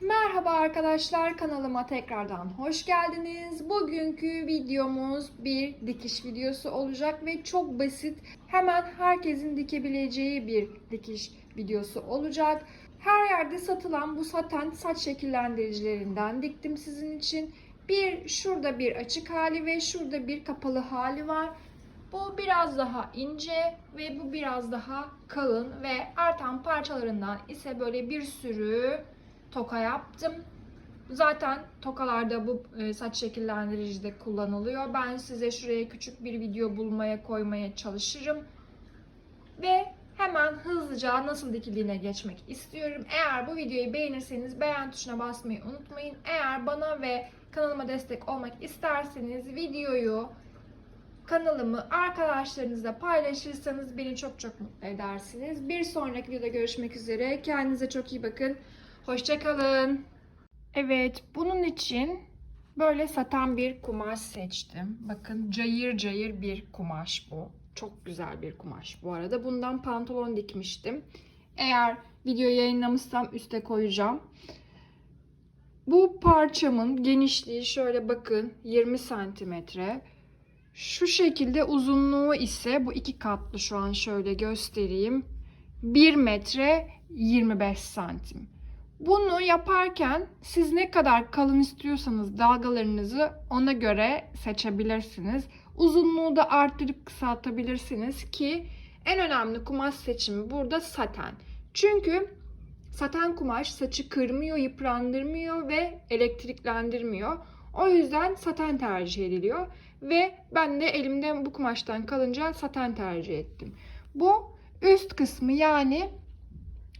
Merhaba arkadaşlar kanalıma tekrardan hoş geldiniz. Bugünkü videomuz bir dikiş videosu olacak ve çok basit hemen herkesin dikebileceği bir dikiş videosu olacak. Her yerde satılan bu saten saç şekillendiricilerinden diktim sizin için. Bir şurada bir açık hali ve şurada bir kapalı hali var. Bu biraz daha ince ve bu biraz daha kalın ve artan parçalarından ise böyle bir sürü toka yaptım. Zaten tokalarda bu e, saç şekillendiricide kullanılıyor. Ben size şuraya küçük bir video bulmaya koymaya çalışırım. Ve hemen hızlıca nasıl dikildiğine geçmek istiyorum. Eğer bu videoyu beğenirseniz beğen tuşuna basmayı unutmayın. Eğer bana ve kanalıma destek olmak isterseniz videoyu kanalımı arkadaşlarınızla paylaşırsanız beni çok çok mutlu edersiniz. Bir sonraki videoda görüşmek üzere. Kendinize çok iyi bakın. Hoşçakalın. Evet, bunun için böyle saten bir kumaş seçtim. Bakın cayır cayır bir kumaş bu. Çok güzel bir kumaş bu arada. Bundan pantolon dikmiştim. Eğer video yayınlamışsam üste koyacağım. Bu parçamın genişliği şöyle bakın 20 santimetre. Şu şekilde uzunluğu ise bu iki katlı şu an şöyle göstereyim. 1 metre 25 santim. Bunu yaparken siz ne kadar kalın istiyorsanız dalgalarınızı ona göre seçebilirsiniz. Uzunluğu da arttırıp kısaltabilirsiniz ki en önemli kumaş seçimi burada saten. Çünkü saten kumaş saçı kırmıyor, yıprandırmıyor ve elektriklendirmiyor. O yüzden saten tercih ediliyor ve ben de elimde bu kumaştan kalınca saten tercih ettim. Bu üst kısmı yani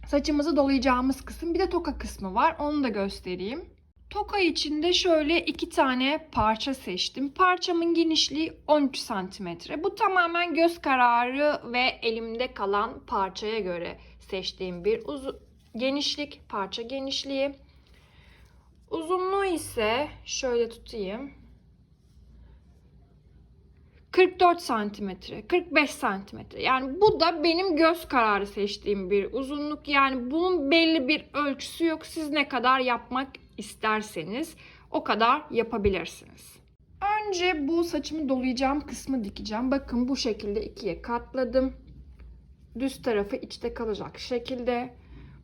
saçımızı dolayacağımız kısım bir de toka kısmı var. Onu da göstereyim. Toka içinde şöyle iki tane parça seçtim. Parçamın genişliği 13 santimetre. Bu tamamen göz kararı ve elimde kalan parçaya göre seçtiğim bir uz- genişlik, parça genişliği. Uzunluğu ise şöyle tutayım. 44 santimetre, 45 santimetre. Yani bu da benim göz kararı seçtiğim bir uzunluk. Yani bunun belli bir ölçüsü yok. Siz ne kadar yapmak isterseniz o kadar yapabilirsiniz. Önce bu saçımı dolayacağım kısmı dikeceğim. Bakın bu şekilde ikiye katladım. Düz tarafı içte kalacak şekilde.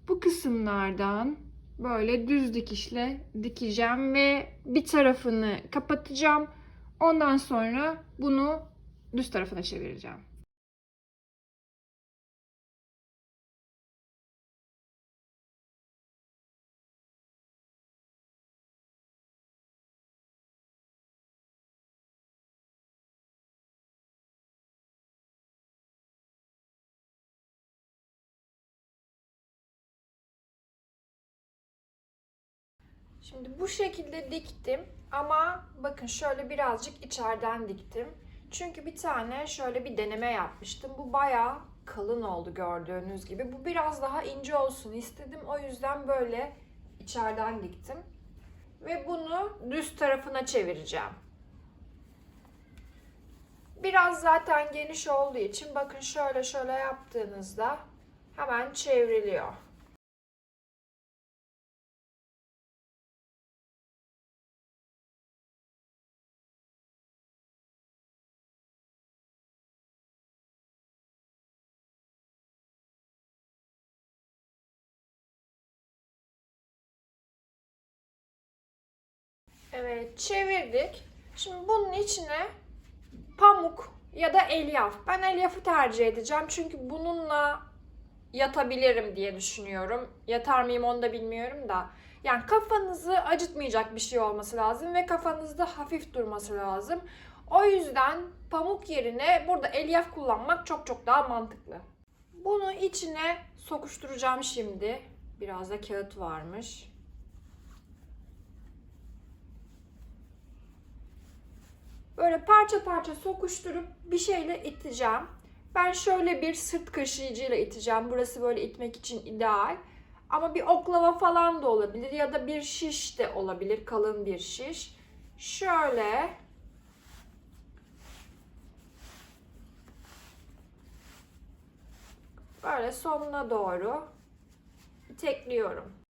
Bu kısımlardan böyle düz dikişle dikeceğim ve bir tarafını kapatacağım. Ondan sonra bunu düz tarafına çevireceğim. Şimdi bu şekilde diktim ama bakın şöyle birazcık içeriden diktim. Çünkü bir tane şöyle bir deneme yapmıştım. Bu bayağı kalın oldu gördüğünüz gibi. Bu biraz daha ince olsun istedim. O yüzden böyle içeriden diktim. Ve bunu düz tarafına çevireceğim. Biraz zaten geniş olduğu için bakın şöyle şöyle yaptığınızda hemen çevriliyor. Evet çevirdik. Şimdi bunun içine pamuk ya da elyaf. Ben elyafı tercih edeceğim çünkü bununla yatabilirim diye düşünüyorum. Yatar mıyım onu da bilmiyorum da. Yani kafanızı acıtmayacak bir şey olması lazım ve kafanızda hafif durması lazım. O yüzden pamuk yerine burada elyaf kullanmak çok çok daha mantıklı. Bunu içine sokuşturacağım şimdi. Biraz da kağıt varmış. Böyle parça parça sokuşturup bir şeyle iteceğim. Ben şöyle bir sırt kaşıyıcıyla iteceğim. Burası böyle itmek için ideal. Ama bir oklava falan da olabilir ya da bir şiş de olabilir. Kalın bir şiş. Şöyle böyle sonuna doğru itekliyorum.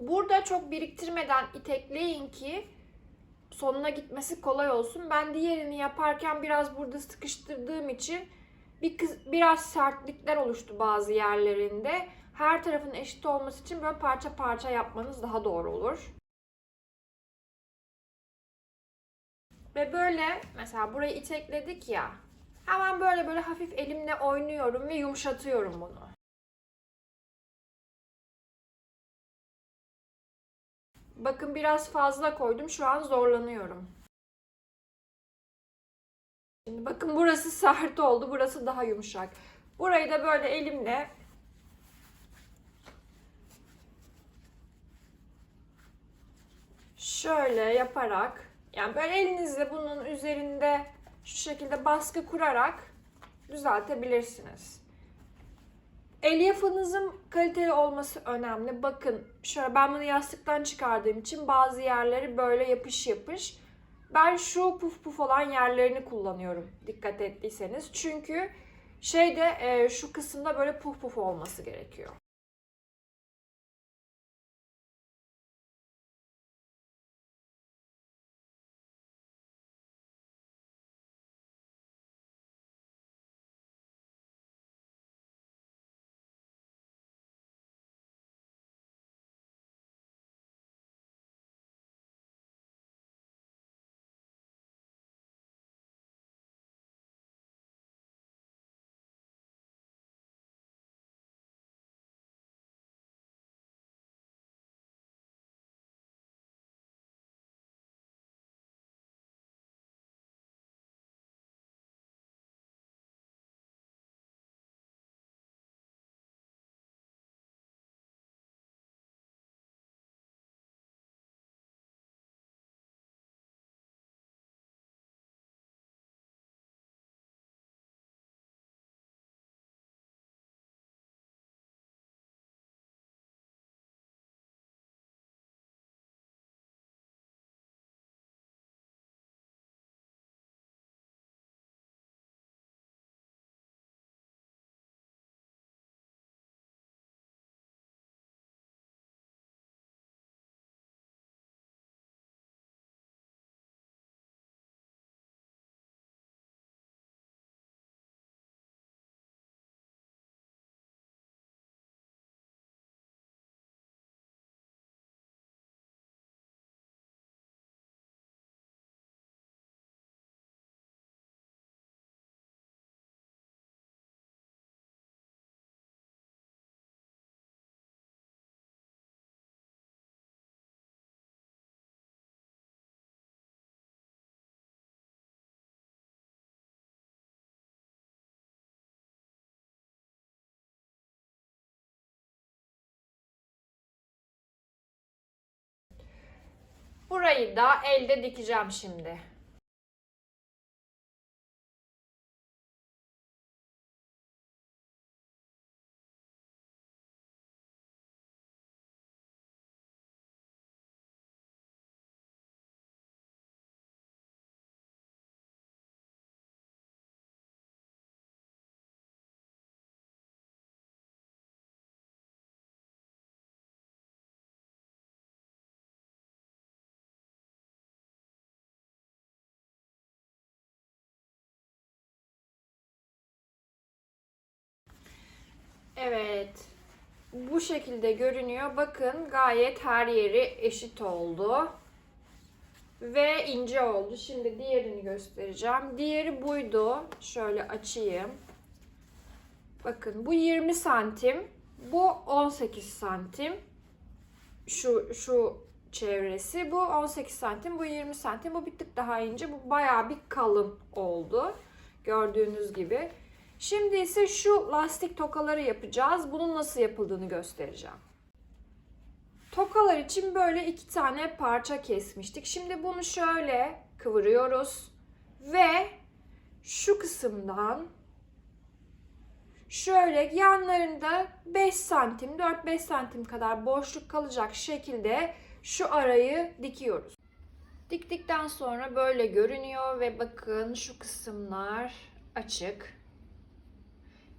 Burada çok biriktirmeden itekleyin ki sonuna gitmesi kolay olsun. Ben diğerini yaparken biraz burada sıkıştırdığım için bir kız, biraz sertlikler oluştu bazı yerlerinde. Her tarafın eşit olması için böyle parça parça yapmanız daha doğru olur. Ve böyle mesela burayı itekledik ya. Hemen böyle böyle hafif elimle oynuyorum ve yumuşatıyorum bunu. Bakın biraz fazla koydum. Şu an zorlanıyorum. Şimdi bakın burası sert oldu. Burası daha yumuşak. Burayı da böyle elimle şöyle yaparak yani böyle elinizle bunun üzerinde şu şekilde baskı kurarak düzeltebilirsiniz. Elyafınızın kaliteli olması önemli. Bakın şöyle ben bunu yastıktan çıkardığım için bazı yerleri böyle yapış yapış. Ben şu puf puf olan yerlerini kullanıyorum dikkat ettiyseniz. Çünkü şeyde şu kısımda böyle puf puf olması gerekiyor. Burayı da elde dikeceğim şimdi. Evet. Bu şekilde görünüyor. Bakın gayet her yeri eşit oldu. Ve ince oldu. Şimdi diğerini göstereceğim. Diğeri buydu. Şöyle açayım. Bakın bu 20 santim. Bu 18 santim. Şu şu çevresi. Bu 18 santim. Bu 20 santim. Bu bir tık daha ince. Bu bayağı bir kalın oldu. Gördüğünüz gibi. Şimdi ise şu lastik tokaları yapacağız. Bunun nasıl yapıldığını göstereceğim. Tokalar için böyle iki tane parça kesmiştik. Şimdi bunu şöyle kıvırıyoruz ve şu kısımdan şöyle yanlarında 5 santim 4-5 santim kadar boşluk kalacak şekilde şu arayı dikiyoruz. Diktikten sonra böyle görünüyor ve bakın şu kısımlar açık.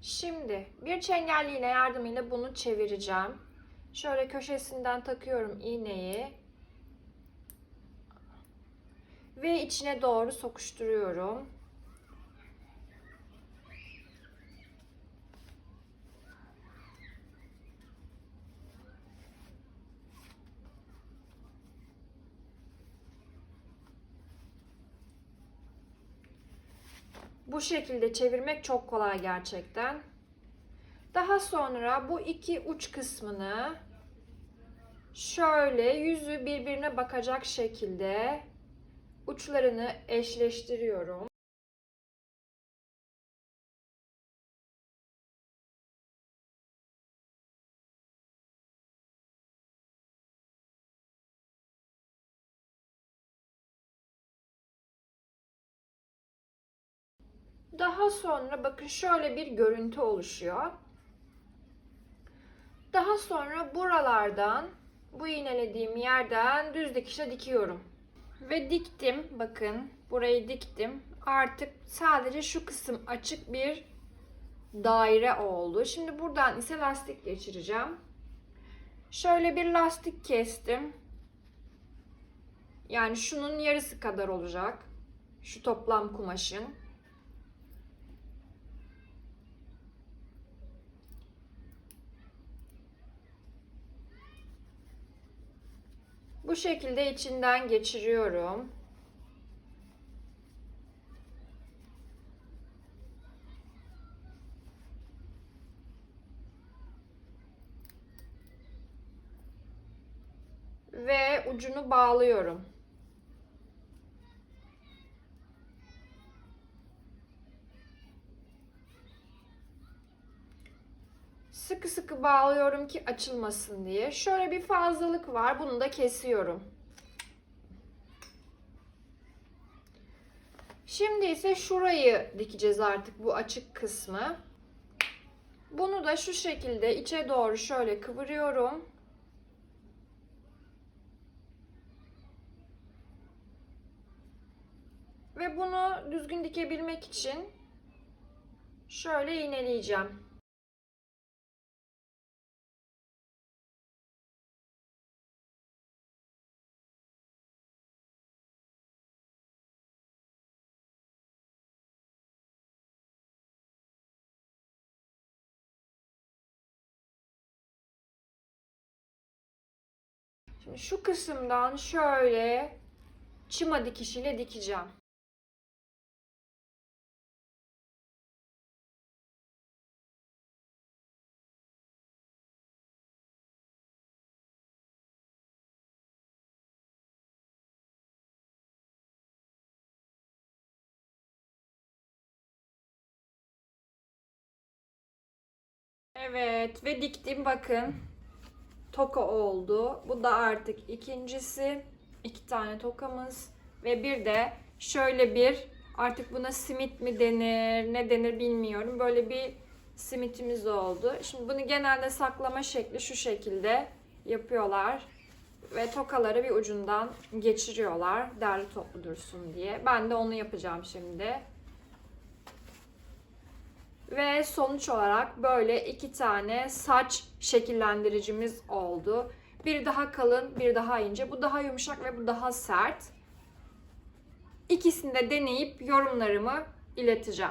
Şimdi bir çengelliyle yardımıyla bunu çevireceğim. Şöyle köşesinden takıyorum iğneyi. Ve içine doğru sokuşturuyorum. Bu şekilde çevirmek çok kolay gerçekten. Daha sonra bu iki uç kısmını şöyle yüzü birbirine bakacak şekilde uçlarını eşleştiriyorum. Daha sonra bakın şöyle bir görüntü oluşuyor. Daha sonra buralardan bu iğnelediğim yerden düz dikişe dikiyorum. Ve diktim. Bakın burayı diktim. Artık sadece şu kısım açık bir daire oldu. Şimdi buradan ise lastik geçireceğim. Şöyle bir lastik kestim. Yani şunun yarısı kadar olacak. Şu toplam kumaşın. Bu şekilde içinden geçiriyorum. Ve ucunu bağlıyorum. Sıkı sıkı bağlıyorum ki açılmasın diye. Şöyle bir fazlalık var. Bunu da kesiyorum. Şimdi ise şurayı dikeceğiz artık bu açık kısmı. Bunu da şu şekilde içe doğru şöyle kıvırıyorum. Ve bunu düzgün dikebilmek için şöyle iğneleyeceğim. Şimdi şu kısımdan şöyle çıma dikişiyle dikeceğim. Evet ve diktim bakın. Toka oldu. Bu da artık ikincisi. İki tane tokamız ve bir de şöyle bir artık buna simit mi denir ne denir bilmiyorum. Böyle bir simitimiz oldu. Şimdi bunu genelde saklama şekli şu şekilde yapıyorlar. Ve tokaları bir ucundan geçiriyorlar derli toplu dursun diye. Ben de onu yapacağım şimdi. Ve sonuç olarak böyle iki tane saç şekillendiricimiz oldu. Bir daha kalın, bir daha ince. Bu daha yumuşak ve bu daha sert. İkisini de deneyip yorumlarımı ileteceğim.